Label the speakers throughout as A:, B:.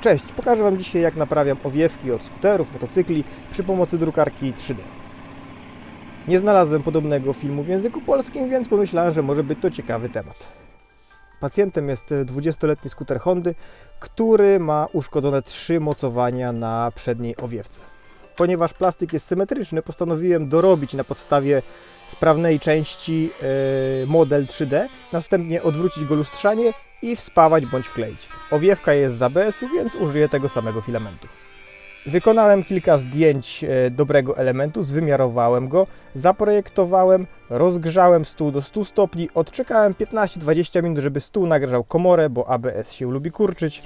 A: Cześć, pokażę Wam dzisiaj jak naprawiam owiewki od skuterów, motocykli przy pomocy drukarki 3D. Nie znalazłem podobnego filmu w języku polskim, więc pomyślałem, że może być to ciekawy temat. Pacjentem jest 20-letni skuter Hondy, który ma uszkodzone trzy mocowania na przedniej owiewce. Ponieważ plastik jest symetryczny, postanowiłem dorobić na podstawie sprawnej części e, model 3D, następnie odwrócić go lustrzanie i wspawać bądź wkleić. Owiewka jest z ABS-u, więc użyję tego samego filamentu. Wykonałem kilka zdjęć e, dobrego elementu, zwymiarowałem go, zaprojektowałem, rozgrzałem stół do 100 stopni, odczekałem 15-20 minut, żeby stół nagrzał komorę, bo ABS się lubi kurczyć.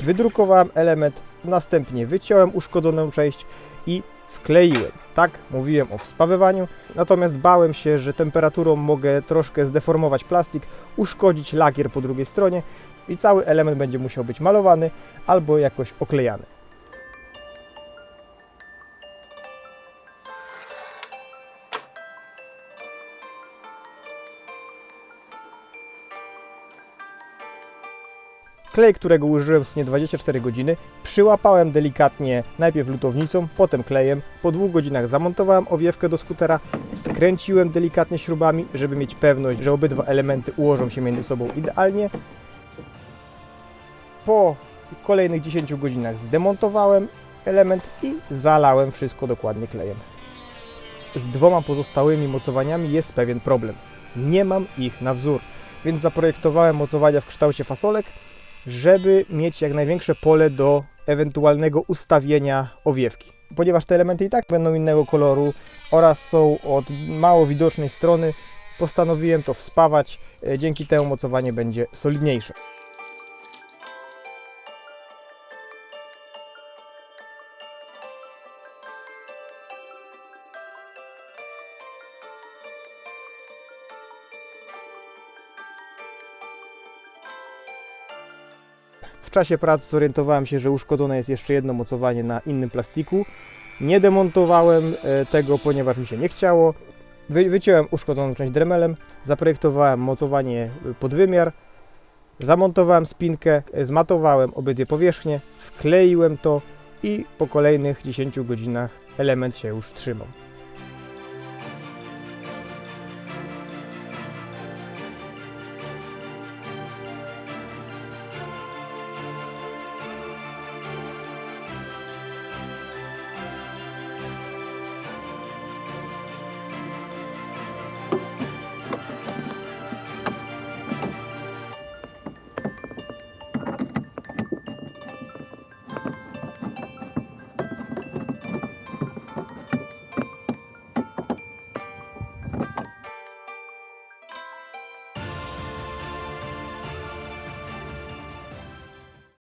A: Wydrukowałem element, następnie wyciąłem uszkodzoną część i wkleiłem. Tak, mówiłem o wspawywaniu, natomiast bałem się, że temperaturą mogę troszkę zdeformować plastik, uszkodzić lakier po drugiej stronie i cały element będzie musiał być malowany albo jakoś oklejany. Klej, którego użyłem nie 24 godziny, przyłapałem delikatnie najpierw lutownicą, potem klejem. Po dwóch godzinach zamontowałem owiewkę do skutera, skręciłem delikatnie śrubami, żeby mieć pewność, że obydwa elementy ułożą się między sobą idealnie. Po kolejnych 10 godzinach zdemontowałem element i zalałem wszystko dokładnie klejem. Z dwoma pozostałymi mocowaniami jest pewien problem. Nie mam ich na wzór, więc zaprojektowałem mocowania w kształcie fasolek, żeby mieć jak największe pole do ewentualnego ustawienia owiewki. Ponieważ te elementy i tak będą innego koloru oraz są od mało widocznej strony, postanowiłem to wspawać. E, Dzięki temu mocowanie będzie solidniejsze. W czasie prac zorientowałem się, że uszkodzone jest jeszcze jedno mocowanie na innym plastiku. Nie demontowałem e, tego, ponieważ mi się nie chciało. Wy, wyciąłem uszkodzoną część dremelem, zaprojektowałem mocowanie e, pod wymiar, zamontowałem spinkę, e, zmatowałem obydwie powierzchnie, wkleiłem to i po kolejnych 10 godzinach element się już trzymał. Thank you.